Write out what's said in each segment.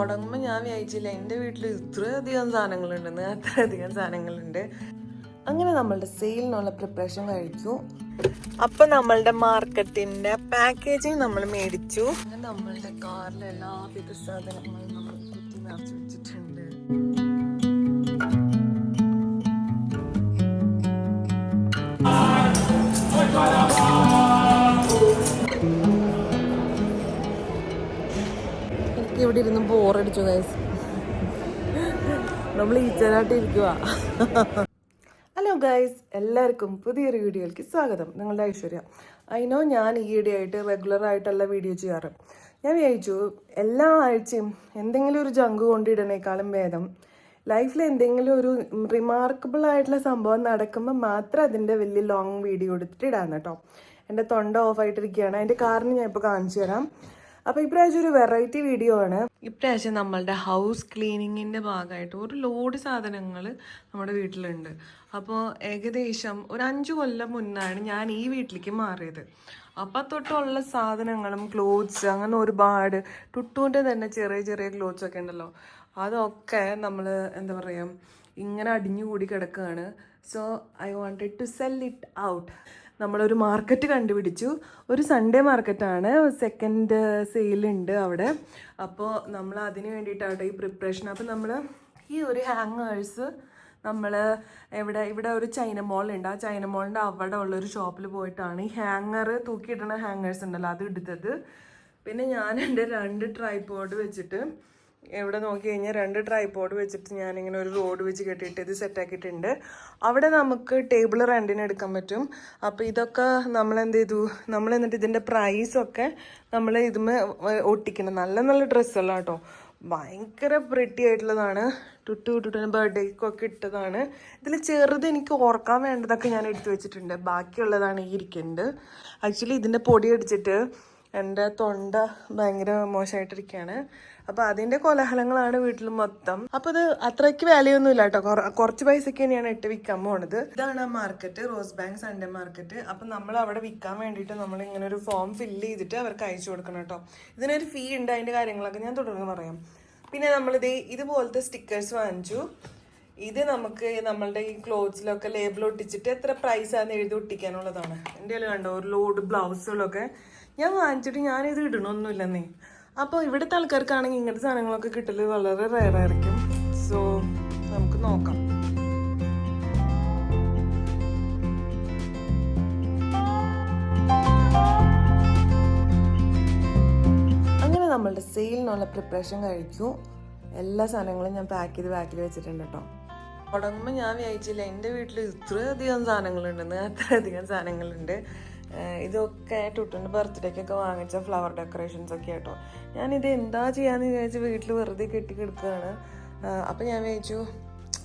തുടങ്ങുമ്പോൾ ഞാൻ വിചാരിച്ചില്ല എന്റെ വീട്ടിൽ ഇത്രയധികം സാധനങ്ങളുണ്ടെന്ന് അത്രയധികം സാധനങ്ങളുണ്ട്. അങ്ങനെ നമ്മളുടെ സെയിലിനുള്ള പ്രിപ്പറേഷൻ കഴിച്ചു. അപ്പൊ നമ്മളുടെ മാർക്കറ്റിന്റെ പാക്കേജിങ് നമ്മൾ മേടിച്ചു. നമ്മളുടെ കാറിൽ എല്ലാവിധ സാധനങ്ങളും നമ്മൾ കുത്തി നിറച്ച് വെച്ചിട്ടുണ്ട്. എനിക്ക് ഇവിടെ ഇരുന്ന് ബോറടിച്ചു ഗൈസ് നമ്മൾ ഈച്ചനായിട്ട് ഇരിക്കുക ഹലോ ഗൈസ് എല്ലാവർക്കും പുതിയൊരു വീഡിയോയിലേക്ക് സ്വാഗതം. നിങ്ങളുടെ ഐശ്വര്യ. അതിനോ ഞാൻ ഈയിടെയായിട്ട് റെഗുലർ ആയിട്ടുള്ള വീഡിയോ ചെയ്യാറ്. ഞാൻ വിചാരിച്ചു എല്ലാ ആഴ്ചയും എന്തെങ്കിലും ഒരു ജങ്ക് കൊണ്ടിടണേക്കാളും ഭേദം ലൈഫിൽ എന്തെങ്കിലും ഒരു റിമാർക്കബിൾ ആയിട്ടുള്ള സംഭവം നടക്കുമ്പോൾ മാത്രം അതിന്റെ വലിയ ലോങ് വീഡിയോ എടുത്തിട്ട് ഇടാന്ന് കേട്ടോ. എന്റെ തൊണ്ട ഓഫ് ആയിട്ടിരിക്കുകയാണ്. അതിന്റെ കാരണം ഞാൻ ഇപ്പോൾ കാണിച്ചു തരാം. അപ്പോൾ ഇപ്രാവശ്യം ഒരു വെറൈറ്റി വീഡിയോ ആണ്. ഇപ്രാവശ്യം നമ്മളുടെ ഹൗസ് ക്ലീനിങ്ങിന്റെ ഭാഗമായിട്ട് ഒരു ലോഡ് സാധനങ്ങൾ നമ്മുടെ വീട്ടിലുണ്ട്. അപ്പോൾ ഏകദേശം ഒരു അഞ്ച് കൊല്ലം മുന്നാണ് ഞാൻ ഈ വീട്ടിലേക്ക് മാറിയത്. അപ്പം തൊട്ടുള്ള സാധനങ്ങളും ക്ലോത്ത്സ് അങ്ങനെ ഒരുപാട് ടുട്ടൂന്റെ തന്നെ ചെറിയ ചെറിയ ക്ലോത്ത്സ് ഒക്കെ ഉണ്ടല്ലോ. അതൊക്കെ നമ്മൾ എന്താ പറയുക ഇങ്ങനെ അടിഞ്ഞുകൂടി കിടക്കുകയാണ് so I wanted to sell it out നമ്മളൊരു മാർക്കറ്റ് കണ്ടുപിടിച്ചു. ഒരു സൺഡേ മാർക്കറ്റാണ്. സെക്കൻഡ് സെയിലുണ്ട് അവിടെ. അപ്പോൾ നമ്മൾ അതിന് വേണ്ടിയിട്ടാണ് ഈ പ്രിപ്പറേഷൻ അപ്പോൾ നമ്മൾ ഈ ഒരു ഹാങ്ങേഴ്സ് നമ്മൾ എവിടെ ഇവിടെ ഒരു ചൈന മോളുണ്ട് ആ ചൈന മോളിന്റെ അവിടെ ഉള്ളൊരു ഷോപ്പിൽ പോയിട്ടാണ് ഈ ഹാങ്ങർ തൂക്കിയിടുന്ന ഹാങ്ങേഴ്സ് ഉണ്ടല്ലോ അത് എടുത്തത് പിന്നെ ഞാൻ എന്റെ രണ്ട് ട്രൈപോഡ് വെച്ചിട്ട് എവിടെ നോക്കി കഴിഞ്ഞാൽ രണ്ട് ട്രൈപോഡ് വെച്ചിട്ട് ഞാനിങ്ങനെ ഒരു റോഡ് വെച്ച് കെട്ടിയിട്ട് ഇത് സെറ്റാക്കിയിട്ടുണ്ട് അവിടെ നമുക്ക് ടേബിൾ റെന്റിന് എടുക്കാൻ പറ്റും. അപ്പോൾ ഇതൊക്കെ നമ്മൾ എന്ത് ചെയ്തു? നമ്മൾ എന്നിട്ട് ഇതിന്റെ പ്രൈസൊക്കെ നമ്മൾ ഇതുമേ ഒട്ടിക്കണം. നല്ല നല്ല ഡ്രസ്സല്ല കേട്ടോ. ഭയങ്കര പ്രിട്ടി ആയിട്ടുള്ളതാണ്. ടുട്ടു ടുട്ടു ബർത്ത്ഡേക്കൊക്കെ ഇട്ടതാണ്. ഇതിൽ ചെറുത് എനിക്ക് ഓർക്കാൻ വേണ്ടതൊക്കെ ഞാൻ എടുത്തു വെച്ചിട്ടുണ്ട്. ബാക്കിയുള്ളതാണ് ഈ ഇരിക്കുന്നത് ആക്ച്വലി ഇതിന്റെ പൊടി അടിച്ചിട്ട് എന്റെ തൊണ്ട ഭയങ്കര മോശമായിട്ടിരിക്കുകയാണ് അപ്പോൾ അതിന്റെ കോലാഹലങ്ങളാണ് വീട്ടിൽ മൊത്തം. അപ്പോൾ ഇത് അത്രയ്ക്ക് വിലയൊന്നും ഇല്ല കേട്ടോ. കുറച്ച് പൈസയ്ക്ക് തന്നെയാണ് ഇട്ട് വിൽക്കാൻ പോണത്. ഇതാണ് market rose bank Sunday market. അപ്പം നമ്മൾ അവിടെ വിൽക്കാൻ വേണ്ടിയിട്ട് നമ്മൾ ഇങ്ങനെ ഒരു ഫോം ഫില്ല് ചെയ്തിട്ട് അവർക്ക് അയച്ചു കൊടുക്കണം കേട്ടോ. ഇതിനൊരു ഫീ ഉണ്ട് അതിന്റെ കാര്യങ്ങളൊക്കെ ഞാൻ തുടർന്ന് പറയാം. പിന്നെ നമ്മളിത് ഇതുപോലത്തെ സ്റ്റിക്കേഴ്സ് വാങ്ങിച്ചു. ഇത് നമുക്ക് നമ്മളുടെ ഈ ക്ലോത്ത്സിലൊക്കെ ലേബിൾ ഒട്ടിച്ചിട്ട് എത്ര പ്രൈസ് ആണെന്ന് എഴുതി ഒട്ടിക്കാനുള്ളതാണ്. എന്റെ കണ്ടോ? ഒരു ലോഡ് ബ്ലൗസുകളൊക്കെ ഞാൻ വാങ്ങിച്ചിട്ട് ഞാനിത് ഇടണമൊന്നുമില്ലെന്നേ അപ്പോൾ ഇവിടുത്തെ ആൾക്കാർക്കാണെങ്കിൽ ഇങ്ങനത്തെ സാധനങ്ങളൊക്കെ കിട്ടൽ വളരെ റയറായിരിക്കും സോ നമുക്ക് നോക്കാം. അങ്ങനെ നമ്മളുടെ സെയിലിനുള്ള പ്രിപ്പറേഷൻ കഴിക്കും എല്ലാ സാധനങ്ങളും ഞാൻ പാക്ക് ചെയ്ത് ബാക്കിൽ വെച്ചിട്ടുണ്ട് കേട്ടോ തുടങ്ങുമ്പോൾ ഞാൻ വിചാരിച്ചില്ല എന്റെ വീട്ടിൽ ഇത്രയധികം സാധനങ്ങളുണ്ടെന്ന് അത്രയധികം സാധനങ്ങളുണ്ട്. ഇതൊക്കെ ടുട്ടന്റെ ബർത്ത്ഡേക്കൊക്കെ വാങ്ങിച്ച ഫ്ലവർ ഡെക്കറേഷൻസ് ഒക്കെ ആട്ടോ. ഞാനിത് എന്താ ചെയ്യാന്ന് വിചാരിച്ച് വീട്ടിൽ വെറുതെ കെട്ടി കിടക്കുകയാണ് അപ്പം ഞാൻ വിചാരിച്ചു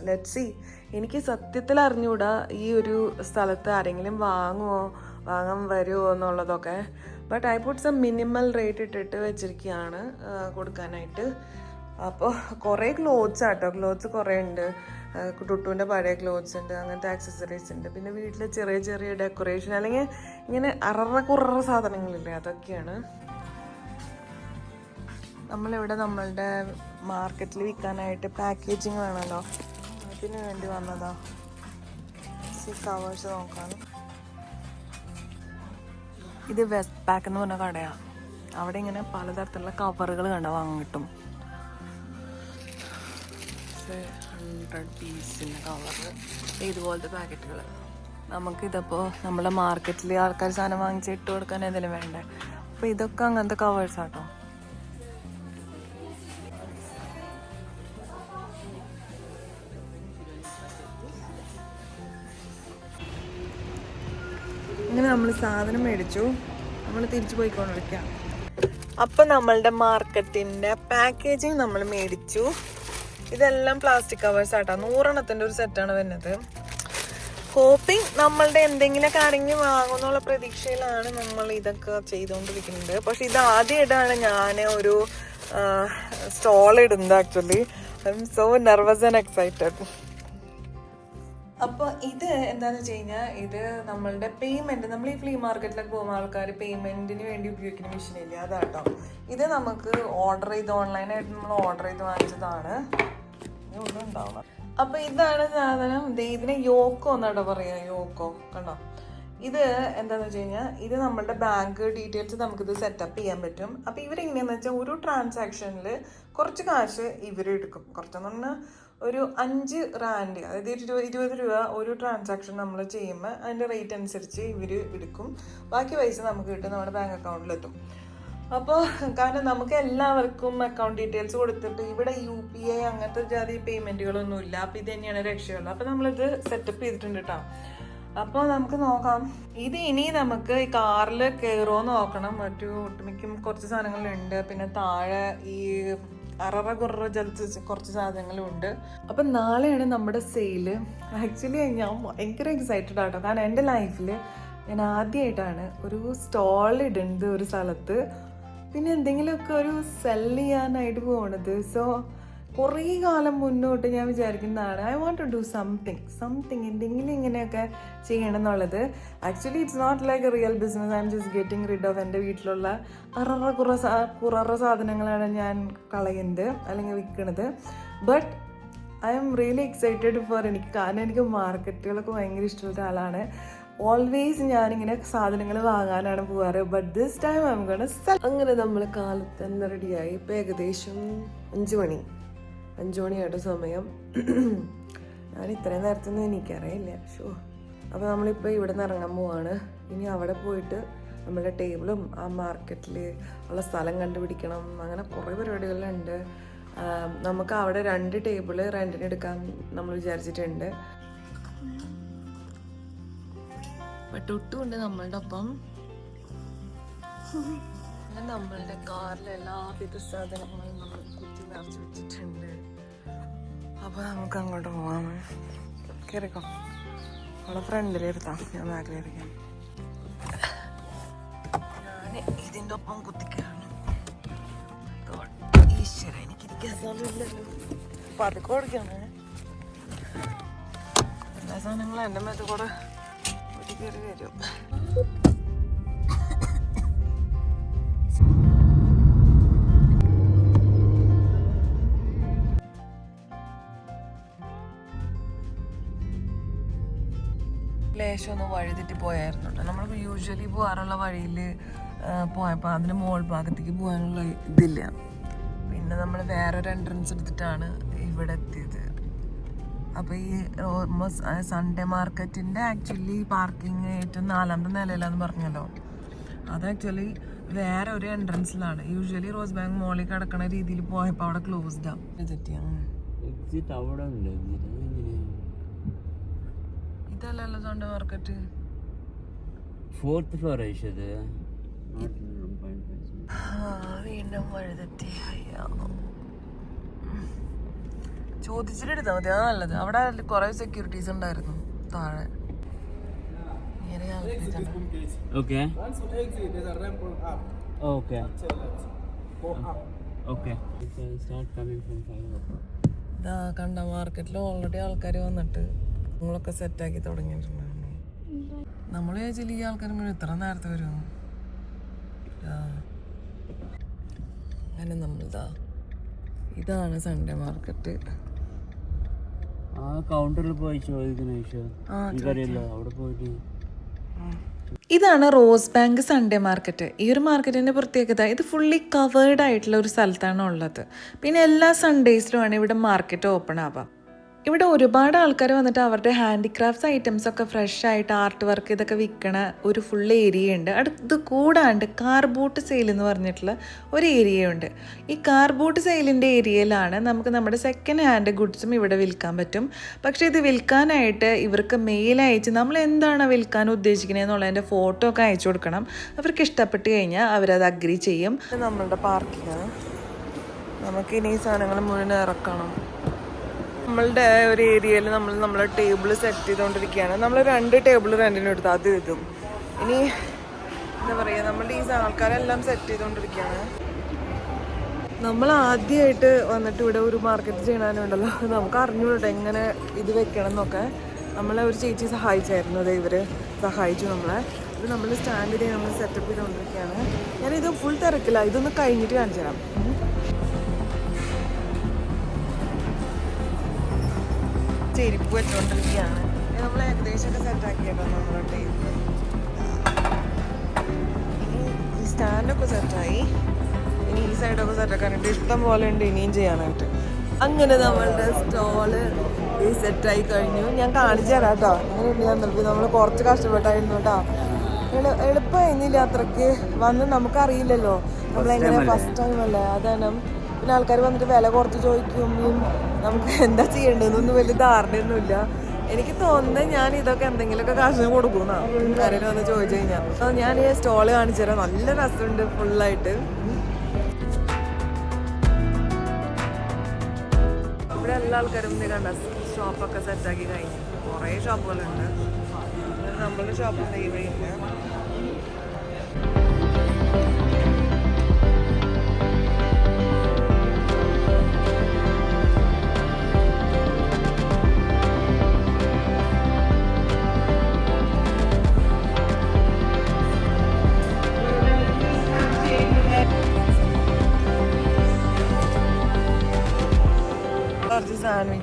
ലെറ്റ് സി എനിക്ക് സത്യത്തിൽ അറിഞ്ഞുകൂടാ ഈ ഒരു സ്ഥലത്ത് ആരെങ്കിലും വാങ്ങുമോ വാങ്ങാൻ വരുമോ എന്നുള്ളതൊക്കെ. But I put some minimal rate ഇട്ടിട്ട് വെച്ചിരിക്കുകയാണ് കൊടുക്കാനായിട്ട്. അപ്പോൾ കുറേ ക്ലോത്ത്സ് ആട്ടോ. ക്ലോത്ത്സ് കുറേ ഉണ്ട്. ടുട്ടുവിന്റെ പഴയ ക്ലോത്ത്സ് ഉണ്ട് അങ്ങനത്തെ ആക്സസറീസ് ഉണ്ട്. പിന്നെ വീട്ടിൽ ചെറിയ ചെറിയ ഡെക്കറേഷൻ അല്ലെങ്കിൽ ഇങ്ങനെ അററ കുററ സാധനങ്ങളില്ലേ അതൊക്കെയാണ്. നമ്മളിവിടെ നമ്മളുടെ മാർക്കറ്റിൽ വിൽക്കാനായിട്ട് പാക്കേജിങ് വേണമല്ലോ അതിന് വേണ്ടി വന്നതാ. കവേഴ്സ് നോക്കാം ഇത് വെസ്റ്റ് പാക്ക് എന്ന് പറഞ്ഞ കടയാണ് അവിടെ ഇങ്ങനെ പലതരത്തിലുള്ള കവറുകൾ കണ്ട? വാങ്ങാൻ കിട്ടും. ഹൺഡ്രഡ് പീസിന്റെ കവറ് ഇതുപോലത്തെ പാക്കറ്റുകൾ നമുക്കിതപ്പോൾ നമ്മളെ മാർക്കറ്റിൽ ആൾക്കാർ സാധനം വാങ്ങിച്ച് ഇട്ട് കൊടുക്കാൻ എന്തെങ്കിലും വേണ്ടേ? അപ്പോൾ ഇതൊക്കെ അങ്ങനത്തെ കവേഴ്സ് ആട്ടോ. ഇങ്ങനെ നമ്മൾ സാധനം മേടിച്ചു. നമ്മൾ തിരിച്ചു പോയിക്കൊണ്ടിരിക്കാം. അപ്പൊ നമ്മളുടെ മാർക്കറ്റിന്റെ പാക്കേജിങ് നമ്മൾ മേടിച്ചു. ഇതെല്ലാം പ്ലാസ്റ്റിക് കവേഴ്സ് ആട്ടോ. നൂറെണ്ണത്തിന്റെ ഒരു സെറ്റാണ് വരുന്നത്. ഹോപ്പിംഗ് നമ്മളുടെ എന്തെങ്കിലും ആരെങ്കിലും വാങ്ങുന്നുള്ള പ്രതീക്ഷയിലാണ് നമ്മൾ ഇതൊക്കെ ചെയ്തുകൊണ്ടിരിക്കുന്നത്. പക്ഷെ ഇത് ആദ്യമായിട്ടാണ് ഞാൻ ഒരു സ്റ്റോൾ ഇടുന്നത് actually I'm so nervous and excited അപ്പോൾ ഇത് എന്താണെന്ന് വെച്ച് കഴിഞ്ഞാൽ ഇത് നമ്മളുടെ പേയ്മെന്റ് നമ്മൾ ഈ ഫ്ലീ മാർക്കറ്റിലൊക്കെ പോകുന്ന ആൾക്കാർ പേയ്മെന്റിന് വേണ്ടി ഉപയോഗിക്കുന്ന മെഷീൻ ഇല്ലേ? അതാട്ടോ. ഇത് നമുക്ക് ഓർഡർ ചെയ്ത് ഓൺലൈനായിട്ട് നമ്മൾ ഓർഡർ ചെയ്ത് വാങ്ങിച്ചതാണ്. ഒന്നും ഉണ്ടാവണം അപ്പൊ ഇതാണ് സാധനം. ഇതിന് യോക്കോ എന്നാട്ടോ പറയാ. യോക്കോ കണ്ടോ? ഇത് എന്താന്ന് വെച്ച് കഴിഞ്ഞാൽ ഇത് നമ്മളുടെ ബാങ്ക് ഡീറ്റെയിൽസ് നമുക്കിത് സെറ്റപ്പ് ചെയ്യാൻ പറ്റും. അപ്പോൾ ഇവരെങ്ങനെയാണെന്ന് വെച്ചാൽ ഒരു ട്രാൻസാക്ഷനിൽ കുറച്ച് കാശ് ഇവരെടുക്കും കുറച്ചെന്ന് പറഞ്ഞാൽ ഒരു അഞ്ച് റാൻഡ് അതായത് ഒരു ഇരുപത് രൂപ ഒരു ട്രാൻസാക്ഷൻ നമ്മൾ ചെയ്യുമ്പോൾ അതിന്റെ റേറ്റ് അനുസരിച്ച് ഇവർ എടുക്കും. ബാക്കി പൈസ നമുക്ക് കിട്ടും നമ്മുടെ ബാങ്ക് അക്കൗണ്ടിലെത്തും അപ്പോൾ കാരണം നമുക്ക് എല്ലാവർക്കും അക്കൗണ്ട് ഡീറ്റെയിൽസ് കൊടുത്തിട്ട് ഇവിടെ യു പി ഐ അങ്ങനത്തെ ജാതി പേയ്മെന്റുകളൊന്നും ഇല്ല. അപ്പോൾ ഇത് തന്നെയാണ് രക്ഷയുള്ളത്. അപ്പോൾ നമ്മളിത് സെറ്റപ്പ് ചെയ്തിട്ടുണ്ട് കേട്ടോ അപ്പോൾ നമുക്ക് നോക്കാം. ഇത് ഇനി നമുക്ക് ഈ കാറിൽ കയറുമോ നോക്കണം. മറ്റു ഒട്ടുമിക്കും കുറച്ച് സാധനങ്ങളുണ്ട്. പിന്നെ താഴെ ഈ അററ കുറ ജലത്ത് കുറച്ച് സാധനങ്ങളും ഉണ്ട്. അപ്പം നാളെയാണ് നമ്മുടെ സെയിൽ ആക്ച്വലി ഞാൻ ഭയങ്കര എക്സൈറ്റഡ് ആട്ടോ. കാരണം എന്റെ ലൈഫിൽ ഞാൻ ആദ്യമായിട്ടാണ് ഒരു സ്റ്റോൾ ഇടുന്നത് ഒരു സ്ഥലത്ത്. പിന്നെ എന്തെങ്കിലുമൊക്കെ ഒരു സെൽ ചെയ്യാനായിട്ട് പോണത്. സോ കുറേ കാലം മുന്നോട്ട് ഞാൻ വിചാരിക്കുന്നതാണ്. I want to do something something എന്തെങ്കിലും ഇങ്ങനെയൊക്കെ ചെയ്യണം എന്നുള്ളത് actually it's not like a real business I'm just getting rid of എന്റെ വീട്ടിലുള്ള അററ കുറ കുററ സാധനങ്ങളാണ് ഞാൻ കളയുന്നത് അല്ലെങ്കിൽ വിൽക്കുന്നത് but I'm really excited for എനിക്ക് കാരണം എനിക്ക് മാർക്കറ്റുകളൊക്കെ ഭയങ്കര ഇഷ്ടമുള്ള ആളാണ്. ഓൾവേസ് ഞാനിങ്ങനെ സാധനങ്ങൾ വാങ്ങാനാണ് പോവാറ്. But this time I'm gonna അങ്ങനെ നമ്മൾ കാലത്ത് തന്നെ റെഡിയായി ഇപ്പം ഏകദേശം അഞ്ച് മണി. അഞ്ച് മണിയായിട്ട് സമയം. ഞാൻ ഇത്രയും നേരത്തൊന്നും എനിക്കറിയില്ല ഷോ അപ്പോൾ നമ്മളിപ്പോൾ ഇവിടെ നിന്ന് ഇറങ്ങാൻ പോവാണ്. ഇനി അവിടെ പോയിട്ട് നമ്മുടെ ടേബിളും ആ മാർക്കറ്റിൽ ഉള്ള സ്ഥലം കണ്ടുപിടിക്കണം. അങ്ങനെ കുറേ പരിപാടികളുണ്ട്. നമുക്ക് അവിടെ രണ്ട് ടേബിൾ റെന്റിന് എടുക്കാൻ നമ്മൾ വിചാരിച്ചിട്ടുണ്ട്. തൊട്ടുമുണ്ട് നമ്മളുടെ ഒപ്പം. നമ്മളുടെ കാറിൽ എല്ലാവിധ സാധനങ്ങളും നമ്മൾ കുത്തി നിറച്ച് വെച്ചിട്ടുണ്ട്. അപ്പൊ നമുക്ക് അങ്ങോട്ട് പോവാം. കയറിക്കോ അവളെ ഫ്രണ്ടിലിരുത്താം ഞാൻ ബാക്കിലിരിക്കാം ഞാൻ ഇതിന്റെ ഒപ്പം കുത്തിക്കാണ്. ഈശ്വര എനിക്കിരിക്കാൻ സ്ഥലമില്ലല്ലോ. അപ്പൊ അത് കൊടുക്കണേ എല്ലാ സാധനങ്ങളും എന്റെ മേത്ത് കൂടെ ഒരു കയറി വരും ലേശം ഒന്ന് വഴിതെറ്റി പോയായിരുന്നു കേട്ടോ നമ്മൾ യൂഷ്വലി പോകാറുള്ള വഴിയിൽ പോയപ്പോൾ അതിന് മോൾ ഭാഗത്തേക്ക് പോകാനുള്ള ഇതില്ല. പിന്നെ നമ്മൾ വേറൊരു എൻട്രൻസ് എടുത്തിട്ടാണ് ഇവിടെ എത്തിയത്. അപ്പോൾ ഈ ഓൾമോസ്റ്റ് സൺഡേ മാർക്കറ്റിന്റെ ആക്ച്വലി പാർക്കിംഗ് ഏറ്റവും നാലാമത്തെ നിലയിലാന്ന് പറഞ്ഞല്ലോ. അത് ആക്ച്വലി വേറെ ഒരു എൻട്രൻസിലാണ് യൂഷ്വലി റോസ് ബാങ്ക് മോളിൽ കിടക്കുന്ന രീതിയിൽ പോയപ്പോൾ അവിടെ ക്ലോസ്ഡാണ് എക്സിറ്റ് അവിടെ ഉണ്ട് അതെങ്ങനെയാ മാർക്കറ്റ് ഫോർത്ത് ഫ്ലോർ ഇത്. ആ, വീണ്ടും അയ്യോ. ചോദിച്ചിട്ട് എടുത്താൽ മതി അതാ നല്ലത്. അവിടെ കുറെ സെക്യൂരിറ്റീസ് ഉണ്ടായിരുന്നു താഴെ. ഓക്കെ. ഓക്കെ ഇതാ കണ്ട മാർക്കറ്റിൽ ഓൾറെഡി ആൾക്കാർ വന്നിട്ട്. നിങ്ങളൊക്കെ സെറ്റാക്കി തുടങ്ങിയിട്ടുണ്ടായിരുന്നു. നമ്മൾ ചോദിച്ചാൽ ഈ ആൾക്കാർ മുഴുവൻ ഇത്ര നേരത്തെ വരുമോ. അങ്ങനെ നമ്മളിതാ ഇതാണ് സൺഡേ മാർക്കറ്റ് ആ കൗണ്ടറിൽ പോയി ചോദിക്കുന്ന അവിടെ പോയിട്ട്. ഇതാണ് റോസ് ബാങ്ക് സൺഡേ മാർക്കറ്റ് ഈ ഒരു മാർക്കറ്റിന്റെ പ്രത്യേകത. ഇത് ഫുള്ളി കവേർഡ് ആയിട്ടുള്ള ഒരു സ്ഥലത്താണ് ഉള്ളത്. പിന്നെ എല്ലാ സൺഡേസിലുമാണ് ഇവിടെ മാർക്കറ്റ് ഓപ്പൺ ആവുക. ഇവിടെ ഒരുപാട് ആൾക്കാർ വന്നിട്ട് അവരുടെ ഹാൻഡിക്രാഫ്റ്റ്സ് ഐറ്റംസ് ഒക്കെ ഫ്രഷ് ആയിട്ട് ആർട്ട് വർക്ക് ഇതൊക്കെ വിൽക്കണ ഒരു ഫുൾ ഏരിയ ഉണ്ട്. അടുത്ത് കൂടാണ്ട് കാർബോട്ട് സെയിൽ എന്ന് പറഞ്ഞിട്ടുള്ള ഒരു ഏരിയ ഉണ്ട്. ഈ കാർബോട്ട് സെയിലിന്റെ ഏരിയയിലാണ് നമുക്ക് നമ്മുടെ സെക്കൻഡ് ഹാൻഡ് ഗുഡ്സും ഇവിടെ വിൽക്കാൻ പറ്റും. പക്ഷേ ഇത് വിൽക്കാനായിട്ട് ഇവർക്ക് മെയിൽ അയച്ച് നമ്മൾ എന്താണ് വിൽക്കാൻ ഉദ്ദേശിക്കുന്നത് എന്നുള്ളതിന്റെ ഫോട്ടോ ഒക്കെ അയച്ചു കൊടുക്കണം. അവർക്ക് ഇഷ്ടപ്പെട്ട് കഴിഞ്ഞാൽ അവരത് അഗ്രി ചെയ്യും. നമ്മളുടെ പാർക്കിംഗ് നമുക്ക് ഇനി ഈ സാധനങ്ങൾ മുഴുവൻ ഇറക്കണം. നമ്മളുടെ ഒരു ഏരിയയിൽ നമ്മൾ നമ്മളെ ടേബിൾ സെറ്റ് ചെയ്തുകൊണ്ടിരിക്കുകയാണ്. നമ്മൾ രണ്ട് ടേബിൾ രണ്ടിനും എടുത്ത് അത് ഇതും ഇനി എന്താ പറയുക നമ്മളുടെ ഈ ആൾക്കാരെല്ലാം സെറ്റ് ചെയ്തുകൊണ്ടിരിക്കുകയാണ്. നമ്മൾ ആദ്യമായിട്ട് വന്നിട്ട് ഇവിടെ ഒരു മാർക്കറ്റ് ചെയ്യണാനുണ്ടല്ലോ. നമുക്ക് അറിഞ്ഞൂടട്ടെ എങ്ങനെ ഇത് വെക്കണം എന്നൊക്കെ നമ്മളെ ഒരു ചേച്ചി സഹായിച്ചായിരുന്നു അത് ഇവർ സഹായിച്ചു നമ്മളെ. ഇത് നമ്മൾ സ്റ്റാൻഡ് ചെയ്ത് നമ്മൾ സെറ്റപ്പ് ചെയ്തുകൊണ്ടിരിക്കുകയാണ്. ഞാനിത് ഫുൾ തിരക്കില്ല ഇതൊന്ന് കഴിഞ്ഞിട്ട് കാണിച്ചു തരാം ചെരുപ്പ് വെച്ചുകൊണ്ടിരിക്കുകയാണ് നമ്മൾ ഏകദേശമൊക്കെ സെറ്റാക്കിയപ്പോൾ നമ്മുടെ ഇനി ഈ സ്റ്റാൻഡൊക്കെ സെറ്റായി ഇനി ഈ സൈഡൊക്കെ സെറ്റാക്കാനായിട്ട് ഇഷ്ടം പോലെ ഉണ്ട് ഇനിയും ചെയ്യാനായിട്ട്. അങ്ങനെ നമ്മളുടെ സ്റ്റോൾ ഈ സെറ്റായി കഴിഞ്ഞു. ഞാൻ കാണിച്ചു തരാം കേട്ടോ. അങ്ങനെ ഞാൻ നിർത്തി. നമ്മൾ കുറച്ച് കഷ്ടപ്പെട്ടായിരുന്നു കേട്ടോ. എളു എളുപ്പമായിരുന്നില്ല അത്രയ്ക്ക്. വന്ന് നമുക്കറിയില്ലല്ലോ. നമ്മളെങ്ങനെ ഫസ്റ്റ് ടൈം അല്ലേ? അതാണ്. പിന്നെ ആൾക്കാർ വന്നിട്ട് വില കുറച്ച് ചോദിക്കും. നമുക്ക് എന്താ ചെയ്യേണ്ടതെന്നൊന്നും വലിയ ധാരണയൊന്നുമില്ല. എനിക്ക് തോന്നുന്നത് ഞാൻ ഇതൊക്കെ എന്തെങ്കിലുമൊക്കെ കാശിന് കൊടുക്കും ആരെങ്കിലും വന്ന് ചോദിച്ചു കഴിഞ്ഞാൽ അപ്പോൾ ഞാൻ ഈ സ്റ്റോൾ കാണിച്ചു തരാം. നല്ല രസമുണ്ട് ഫുള്ളായിട്ട് ഇവിടെ എല്ലാ ആൾക്കാരും ഇത് കണ്ട ഷോപ്പൊക്കെ സെറ്റാക്കി കഴിഞ്ഞു. കുറേ ഷോപ്പുകളുണ്ട് നമ്മളുടെ ഷോപ്പ് ഇവിടെയുണ്ട്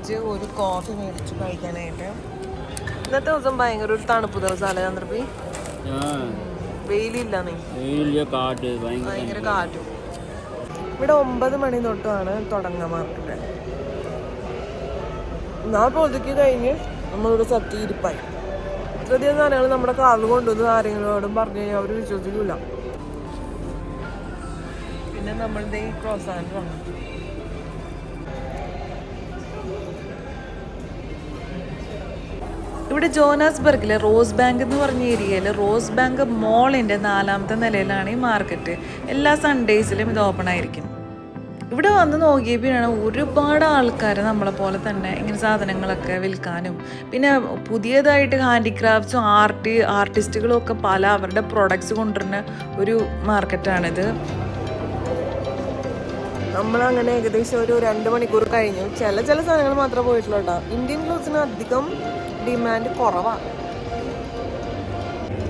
സാൻഡ്വിച്ച് ഒരു കോഫി മേടിച്ചു കഴിക്കാനായിട്ട്. ഇന്നത്തെ ദിവസം ഭയങ്കര ഒരു തണുപ്പ് ദിവസമല്ലേ ചന്ദ്രപ്പി? വെയിലില്ല നീ. വലിയ കാറ്റ് ഭയങ്കര കാറ്റും. ഇവിടെ ഒമ്പത് മണി തൊട്ടാണ് തുടങ്ങുക മാർക്കറ്റ്. നാ പൊതുക്കി കഴിഞ്ഞ് നമ്മളിവിടെ സത്യ ഇരിപ്പായി ഇത്രയധികം സാധനങ്ങൾ നമ്മുടെ കാറിൽ കൊണ്ടുവന്ന് ആരെങ്കിലോടും പറഞ്ഞു കഴിഞ്ഞാൽ അവർ വിശ്വസിക്കില്ല പിന്നെ നമ്മളുടെ ഈ ക്രോസാൻഡ് വന്നു ഇവിടെ ജോനാസ്ബർഗിലെ റോസ് ബാങ്ക് എന്ന് പറഞ്ഞ ഏരിയയിൽ റോസ് ബാങ്ക് മോളിന്റെ നാലാമത്തെ നിലയിലാണ് ഈ മാർക്കറ്റ്. എല്ലാ സൺഡേയ്സിലും ഇത് ഓപ്പൺ ആയിരിക്കും. ഇവിടെ വന്ന് നോക്കിയപ്പോഴാണ് ഒരുപാട് ആൾക്കാർ നമ്മളെ പോലെ തന്നെ ഇങ്ങനെ സാധനങ്ങളൊക്കെ വിൽക്കാനും. പിന്നെ പുതിയതായിട്ട് ഹാൻഡിക്രാഫ്റ്റ്സും ആർട്ട് ആർട്ടിസ്റ്റുകളും ഒക്കെ പല അവരുടെ പ്രൊഡക്ട്സ് കൊണ്ടുവരുന്ന ഒരു മാർക്കറ്റാണിത്. നമ്മളങ്ങനെ ഏകദേശം ഒരു രണ്ട് മണിക്കൂർ കഴിഞ്ഞു. ചില ചില സാധനങ്ങൾ മാത്രമേ പോയിട്ടുള്ളൂ കേട്ടോ. ഇന്ത്യൻ ക്ലോത്ത്സിന് അധികം ഡിമാൻഡ് കുറവാണ്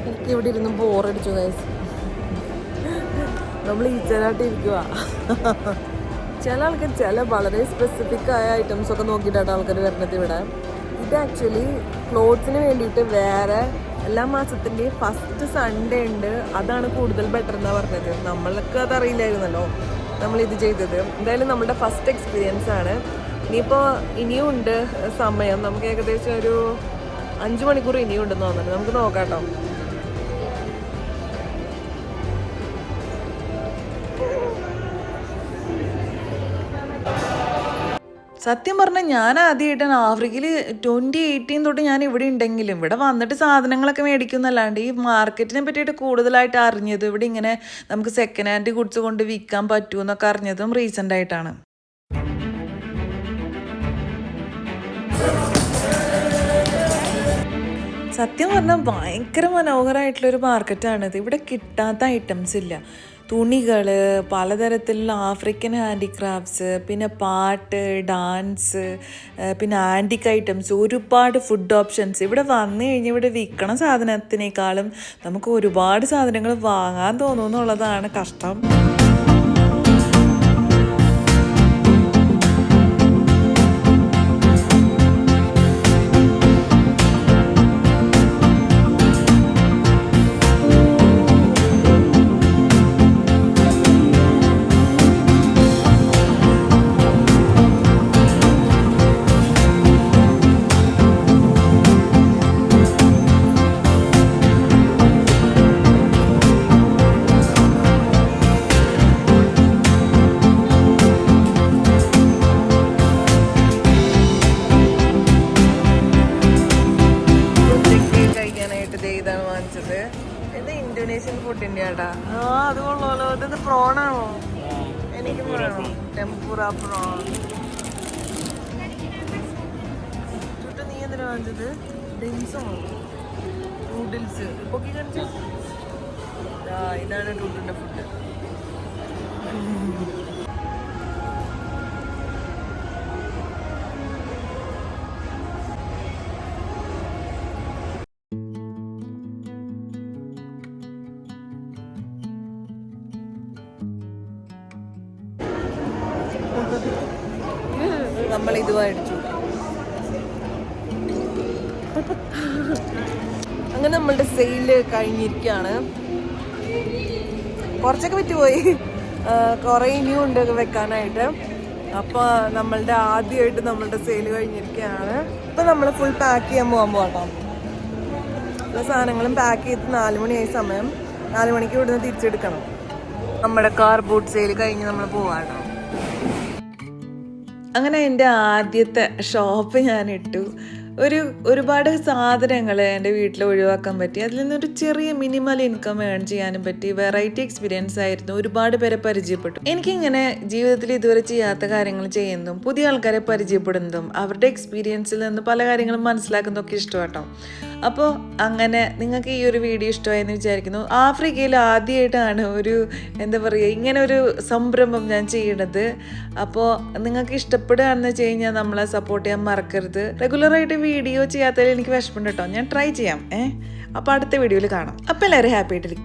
എനിക്ക് ഇവിടെ ഇരുന്ന് ബോറടിച്ചു ഗൈസ് നമ്മൾ ഈച്ചനായിട്ട് ഇരിക്കുക ചില ആൾക്കാർ ചില വളരെ സ്പെസിഫിക് ആയ ഐറ്റംസ് ഒക്കെ നോക്കിയിട്ടാണ് ആൾക്കാർ വരുന്നത് ഇവിടെ. ഇത് ആക്ച്വലി ക്ലോത്ത്സിന് വേണ്ടിയിട്ട് വേറെ എല്ലാ മാസത്തിന്റെയും ഫസ്റ്റ് സൺഡേ ഉണ്ട്. അതാണ് കൂടുതൽ ബെറ്റർ എന്നാണ് പറഞ്ഞത്. നമ്മൾക്ക് അതറിയില്ലായിരുന്നല്ലോ നമ്മൾ ഇത് ചെയ്തത്. എന്തായാലും നമ്മുടെ ഫസ്റ്റ് എക്സ്പീരിയൻസ് ആണ്. ഇനിയിപ്പോൾ ഇനിയും ഉണ്ട് സമയം. നമുക്ക് ഏകദേശം ഒരു അഞ്ച് മണിക്കൂർ ഇനിയും ഉണ്ടെന്ന് നമുക്ക് നോക്കാം കേട്ടോ. സത്യം പറഞ്ഞാൽ ഞാൻ ആദ്യമായിട്ടാണ് ആഫ്രിക്കയിൽ ട്വന്റി എയ്റ്റീൻ തൊട്ട് ഞാൻ ഇവിടെ ഉണ്ടെങ്കിലും ഇവിടെ വന്നിട്ട് സാധനങ്ങളൊക്കെ മേടിക്കുന്നല്ലാണ്ട് ഈ മാർക്കറ്റിനെ പറ്റിയിട്ട് കൂടുതലായിട്ട് അറിഞ്ഞത് ഇവിടെ ഇങ്ങനെ നമുക്ക് സെക്കൻഡ് ഹാൻഡ് ഗുഡ്സ് കൊണ്ട് വിൽക്കാൻ പറ്റുമെന്നൊക്കെ അറിഞ്ഞതും റീസെന്റ് ആയിട്ടാണ്. സത്യം പറഞ്ഞാൽ ഭയങ്കര മനോഹരമായിട്ടുള്ളൊരു മാർക്കറ്റാണിത് ഇവിടെ കിട്ടാത്ത ഐറ്റംസ് ഇല്ല. തുണികൾ പലതരത്തിലുള്ള ആഫ്രിക്കൻ ഹാൻഡിക്രാഫ്റ്റ്സ് പിന്നെ പാട്ട് ഡാൻസ് പിന്നെ ആന്റിക് ഐറ്റംസ് ഒരുപാട് ഫുഡ് ഓപ്ഷൻസ് ഇവിടെ വന്നു കഴിഞ്ഞാൽ ഇവിടെ വിൽക്കണ സാധനത്തിനേക്കാളും നമുക്ക് ഒരുപാട് സാധനങ്ങൾ വാങ്ങാൻ തോന്നുമെന്നുള്ളതാണ് കഷ്ടം. ഇതാണ് ഡൂഡിന്റെ ഫുഡ് നമ്മൾ ഇത് മേടിച്ചു അങ്ങനെ നമ്മളുടെ സെയിൽ കഴിഞ്ഞിരിക്കുകയാണ്. കുറച്ചൊക്കെ വിറ്റുപോയി. കുറേ ഇനിയും ഉണ്ട് വെക്കാനായിട്ട്. അപ്പോൾ നമ്മളുടെ ആദ്യമായിട്ട് നമ്മളുടെ സെയിൽ കഴിഞ്ഞിരിക്കുകയാണ്. ഇപ്പം നമ്മൾ ഫുൾ പാക്ക് ചെയ്യാൻ പോകാൻ പോകട്ടോ എല്ലാ സാധനങ്ങളും പാക്ക് ചെയ്ത് നാല് മണിയായി സമയം. നാല് മണിക്ക് ഇവിടുന്ന് തിരിച്ചെടുക്കണം. നമ്മുടെ കാർ ബോട്ട് സെയിൽ കഴിഞ്ഞ് നമ്മൾ പോവാട്ടോ. അങ്ങനെ എന്റെ ആദ്യത്തെ ഷോപ്പ് ഞാൻ ഇട്ടു ഒരു ഒരുപാട് സാധനങ്ങൾ എന്റെ വീട്ടിൽ ഒഴിവാക്കാൻ പറ്റി. അതിൽ നിന്നൊരു ചെറിയ മിനിമൽ ഇൻകം ഏൺ ചെയ്യാനും പറ്റി. വെറൈറ്റി എക്സ്പീരിയൻസ് ആയിരുന്നു. ഒരുപാട് പേരെ പരിചയപ്പെട്ടു. എനിക്കിങ്ങനെ ജീവിതത്തിൽ ഇതുവരെ ചെയ്യാത്ത കാര്യങ്ങൾ ചെയ്യുന്നതും പുതിയ ആൾക്കാരെ പരിചയപ്പെടുന്നതും അവരുടെ എക്സ്പീരിയൻസിൽ നിന്ന് പല കാര്യങ്ങളും മനസ്സിലാക്കുന്നതൊക്കെ ഇഷ്ടമാട്ടോ അപ്പോൾ അങ്ങനെ നിങ്ങൾക്ക് ഈ ഒരു വീഡിയോ ഇഷ്ടമായെന്ന് വിചാരിക്കുന്നു. ആഫ്രിക്കയിൽ ആദ്യമായിട്ടാണ് ഒരു എന്താ പറയുക ഇങ്ങനെ ഒരു സംരംഭം ഞാൻ ചെയ്യണത്. അപ്പോൾ നിങ്ങൾക്ക് ഇഷ്ടപ്പെടുകയാണെന്ന് വെച്ച് കഴിഞ്ഞാൽ നമ്മളെ സപ്പോർട്ട് ചെയ്യാൻ മറക്കരുത്. റെഗുലറായിട്ട് വീഡിയോ ചെയ്യാത്തതിൽ എനിക്ക് വിഷമമുണ്ട് കേട്ടോ. ഞാൻ ട്രൈ ചെയ്യാം ഏഹ് അപ്പോൾ അടുത്ത വീഡിയോയിൽ കാണാം. അപ്പോൾ എല്ലാവരും ഹാപ്പി ആയിട്ടിരിക്കും.